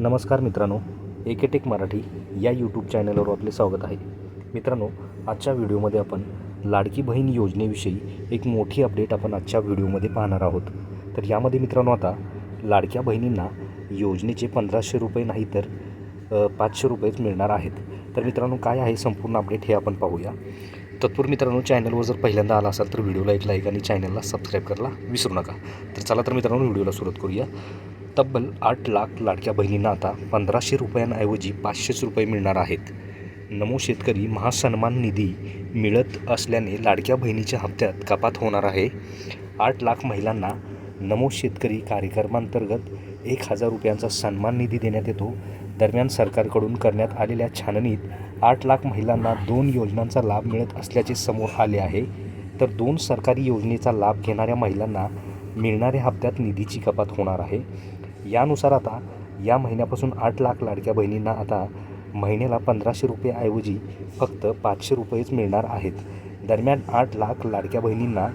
नमस्कार मित्रांनो एकेटेक मराठी या यूट्यूब चॅनलवर आपले स्वागत आहे. मित्रांनो आजच्या व्हिडिओमध्ये आपण लाडकी बहीण योजनेविषयी एक मोठी अपडेट आपण आजच्या व्हिडिओमध्ये पाहणार आहोत. तर यामध्ये मित्रांनो आता लाडक्या बहिणींना योजनेचे पंधराशे रुपये नाही तर पाचशे रुपयेच मिळणार आहेत. तर मित्रांनो काय आहे संपूर्ण अपडेट हे आपण पाहूया. तत्पूर्वी मित्रांनो चॅनलवर जर पहिल्यांदा आला असाल तर व्हिडिओला एक लाईक आणि चॅनलला सबस्क्राईब करायला विसरू नका. तर चला तर मित्रांनो व्हिडिओला सुरुवात करूया. तब्बल आठ लाख लाडक्या बहिणींना आता पंधराशे रुपयांऐवजी पाचशेच रुपये मिळणार आहेत. नमो शेतकरी महासन्मान निधी मिळत असल्याने लाडक्या बहिणीच्या हप्त्यात कपात होणार आहे. आठ लाख महिलांना नमो शेतकरी कार्यक्रमांतर्गत एक हजार रुपयांचा सन्मान निधी देण्यात येतो. दरम्यान सरकारकडून करण्यात आलेल्या छाननीत आठ लाख महिलांना दोन योजनांचा लाभ मिळत असल्याचे समोर आले आहे. तर दोन सरकारी योजनेचा लाभ घेणाऱ्या महिलांना मिळणाऱ्या हप्त्यात निधीची कपात होणार आहे. यानुसार आता या महिन्यापासून आठ लाख लाडक्या बहिणींना आता महिन्याला पंधराशे रुपयाऐवजी फक्त पाचशे रुपयेच मिळणार आहेत. दरम्यान आठ लाख लाडक्या बहिणींना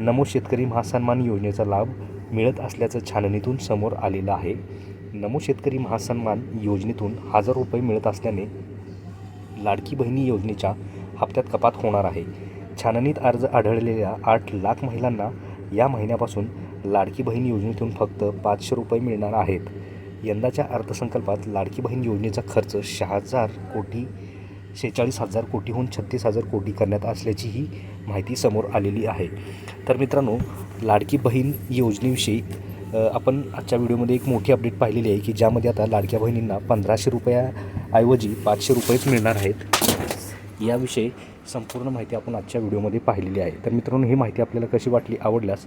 नमो शेतकरी महासन्मान योजनेचा लाभ मिळत असल्याचं छाननीतून समोर आलेलं आहे. नमो शेतकरी महासन्मान योजनेतून हजार रुपये मिळत असल्याने लाडकी बहिणी योजनेच्या हप्त्यात कपात होणार आहे. छाननीत अर्ज आढळलेल्या आठ लाख महिलांना या महिन्यापासून लाडकी बहीण योजनेतून फक्त पाचशे रुपये मिळणार आहेत. यंदाच्या अर्थसंकल्पात लाडकी बहीण योजनेचा खर्च शहा हजार कोटी शेहेचाळीस हजार कोटीहून छत्तीस हजार कोटी करण्यात असल्याचीही माहिती समोर आलेली आहे. तर मित्रांनो लाडकी बहीण योजनेविषयी आपण आजच्या व्हिडिओमध्ये एक मोठी अपडेट पाहिलेली आहे की ज्यामध्ये आता लाडक्या बहिणींना पंधराशे रुपयाऐवजी पाचशे रुपयेच मिळणार आहेत. याविषयी संपूर्ण माहिती आपण आजच्या व्हिडिओमध्ये पाहिलेली आहे. तर मित्रांनो ही माहिती आपल्याला कशी वाटली आवडल्यास